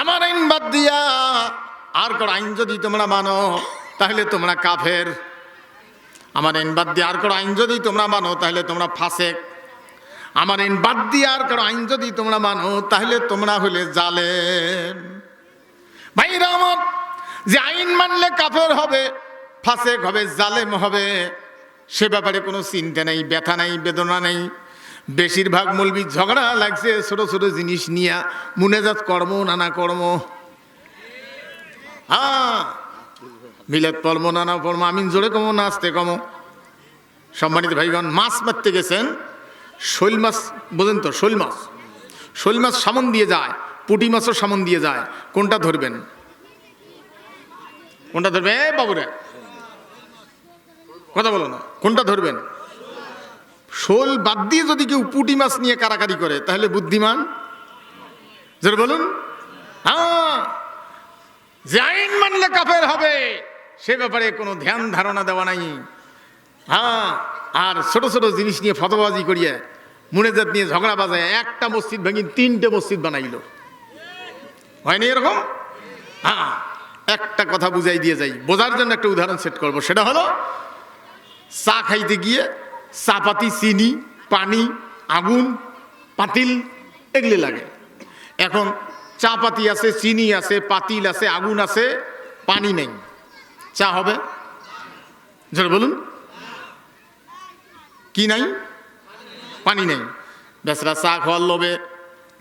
আমার আইন বাদ দিয়া আর কোন আইন যদি তোমরা মানো, তাহলে তোমরা কাফের। আমার আইন বাদ দিয়ে আর কোন আইন যদি তোমরা মানো, তাহলে তোমরা ফাসেক। আমার আইন বাদ দিয়ে আর কোন আইন যদি তোমরা মানো, তাহলে তোমরা হলে জালেম। ভাইরা আমার, যে আইন মানলে কাফের হবে, ফাসেক হবে, জালেম হবে, সে ব্যাপারে কোনো চিন্তা নেই, ব্যথা নেই, বেদনা নেই। বেশিরভাগ মলবি ঝগড়া লাগছে, ছোট ছোট জিনিস নিয়ে। মুনেজাত কর্ম নানা কর্ম। হ্যাঁ মিলেত কর্ম নানা কর্ম আমিন জোরে কমো, নাচতে কমো। সম্মানিত ভাইগণ, মাছ মারতে গেছেন, শৈল মাছ, বোঝেন তো, শৈল মাছ। শৈল মাছ সামন দিয়ে যায়, পুটি মাছও সামন দিয়ে যায়, কোনটা ধরবেন? কোনটা ধরবে এ বাবুরে। কথা বলো না, কোনটা ধরবেন? শোল বাদ দিয়ে যদি কেউ পুটি মাছ নিয়ে কারাকারি করে, তাহলে বুদ্ধিমান? জোরে বলুন। হ্যাঁ যে আইন মানলে কাফের হবে, সে ব্যাপারে কোনো ধ্যান ধারণা দেওয়া নাই। হ্যাঁ আর ছোট ছোট জিনিস নিয়ে ফতোবাজি করিয়ে, মুনেজাত নিয়ে ঝগড়া বাজায়, একটা মসজিদ ভেঙে তিনটে মসজিদ বানাইলো। হয়নি এরকম? হ্যাঁ একটা কথা বুঝাই দিয়ে যাই। বোঝার জন্য একটা উদাহরণ সেট করব। সেটা হলো, চা খাইতে গিয়ে চা পাতি চিনি, পানি, আগুন, পাতিল এগুলি লাগে। এখন চা পাতি আছে, চিনি আছে, পাতিল আছে, আগুন আছে, পানি নেই। চা হবে? জোরে বলুন। কি নাই? পানি নেই। বেসরা চা খাওয়ার লোভে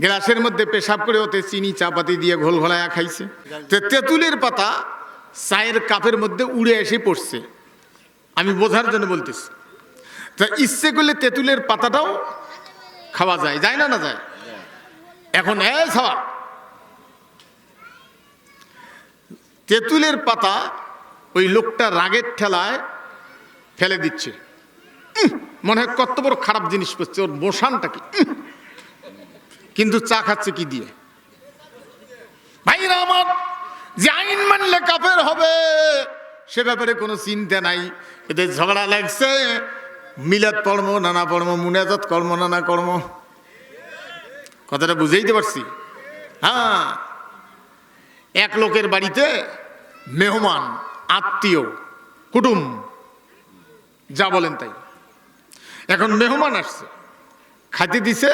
গ্লাসের মধ্যে পেশাব করে ওতে চিনি চা পাতি দিয়ে ঘোল ঘোলায়া খাইছে। তেঁতুলের পাতা চায়ের কাপের মধ্যে উড়ে এসে পড়ছে। আমি বোঝার জন্য বলতেছি। তা ইচ্ছে করলে তেঁতুলের পাতাটাও খাওয়া যায় যায় না না যায়? এখন খাওয়া তেঁতুলের পাতা ওই লোকটা রাগের ঠেলায় ফেলে দিচ্ছে। মনে হয় কত বড় খারাপ জিনিস করছে, ওর বসানটা কি? কিন্তু চা খাচ্ছে কি দিয়ে? ভাইরা আমার যে আইন মানলে কাফের হবে, সে ব্যাপারে কোনো চিন্তা নাই, এদের ঝগড়া লাগছে। মিলাদ কর্ম নানা কর্ম মুনাজাত কর্ম, নানা কর্ম। কথাটা বুঝাইতে পারছি। হ্যাঁ এক লোকের বাড়িতে মেহমান, আত্মীয়, কুটুম, যা বলেন তাই। এখন মেহমান আসছে। খাইতে দিছে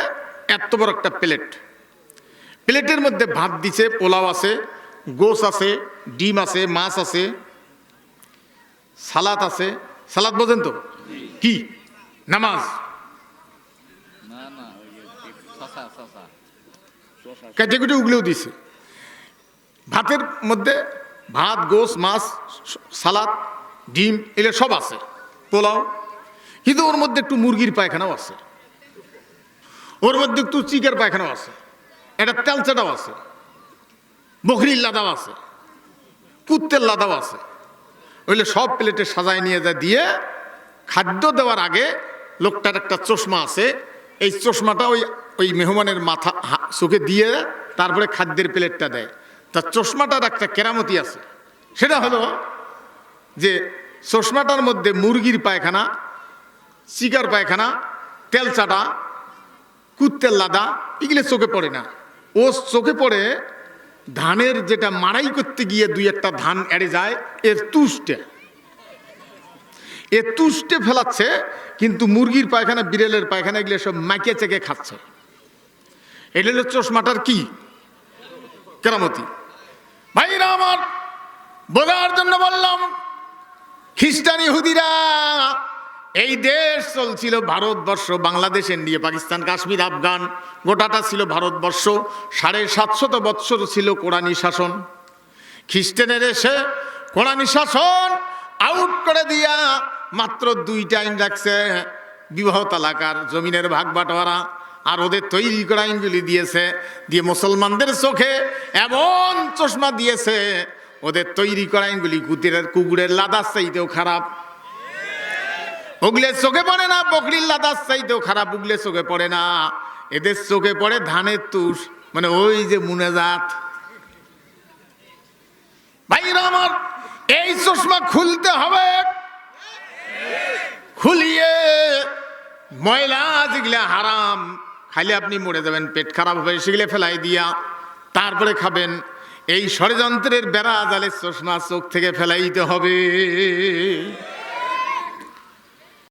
এত বড় একটা প্লেট। প্লেটের মধ্যে ভাত দিছে, পোলাও আছে গোস আছে, ডিম আছে, মাছ আছে, সালাদ আছে। সালাদ বোঝেন তো? কি? নামাজ। কেটে উগলেও দিছে। ভাতের মধ্যে ভাত গোস মাছ, সালাদ, ডিম এগুলো সব আছে। পোলাও। কিন্তু ওর মধ্যে একটু মুরগির পায়খানাও আছে। ওর মধ্যে একটু চিকের পায়খানাও আছে। একটা তেলচাটাও আছে। বকরির লাদাও আছে। কুত্তের লাদাও আছে। ওইলে সব প্লেটে সাজায় নিয়ে যা দিয়ে খাদ্য দেওয়ার আগে লোকটার একটা চশমা আছে। এই চশমাটা ওই ওই মেহমানের মাথা চোখে দিয়ে তারপরে খাদ্যের প্লেটটা দেয়। তার চশমাটার একটা কেরামতি আছে। সেটা হলো যে চশমাটার মধ্যে মুরগির পায়খানা চিকার পায়খানা, তেল চাটা, কুত্তের লাদা, এগুলো চোখে পড়ে না। ও চোখে পড়ে ধানের যেটা মাড়াই করতে গিয়ে দুই একটা ধান এড়ে যায়, এর তুষ্টে। এ তুষ্টে ফেলাচ্ছে, কিন্তু মুরগির পায়খানা, বিড়ালের পায়খানা এগুলো সব মাইকে চেকে খাচ্ছে। এটা চশমাটার কি? কেরামতি। ভাইরা আমার বোঝার জন্য বললাম, খ্রিস্টান ইহুদিরা, এই দেশ চলছিল ভারতবর্ষ, বাংলাদেশ ইন্ডিয়া পাকিস্তান, কাশ্মীর, আফগান, গোটাটা ছিল ভারতবর্ষ। সাড়ে সাতশত বৎসর ছিল কোরআনী শাসন। খ্রিস্টানের এসে কোরআনী শাসন আউট করে দিয়া মাত্র দুইটা আইন রাখছে। বিবাহ তালাকার জমিনের ভাগ বাটোয়ারা আর ওদের তৈরি করা আইনগুলি দিয়েছে, দিয়ে মুসলমানদের চোখে এমন চশমা দিয়েছে, ওদের তৈরি করা আইনগুলি কুতিরের কুকুরের লাদার চাইতেও খারাপ। ওগুলের চোখে পড়ে না, বকরির লাদার চাইতেও খারাপ উগলে চোখে পড়ে না। এদের চোখে পড়ে ধানের তুষ মানে ওই যে মুনেজাত। ভাইরা আমার এই চশমা খুলতে হবে। খুলিয়ে ময়লা যেগুলা হারাম খালি আপনি মরে যাবেন, পেট খারাপ হবে, সেগুলো ফেলাই দিয়া তারপরে খাবেন। এই ষড়যন্ত্রের বেড়া জালের চশমা চোখ থেকে ফেলাইতে হবে।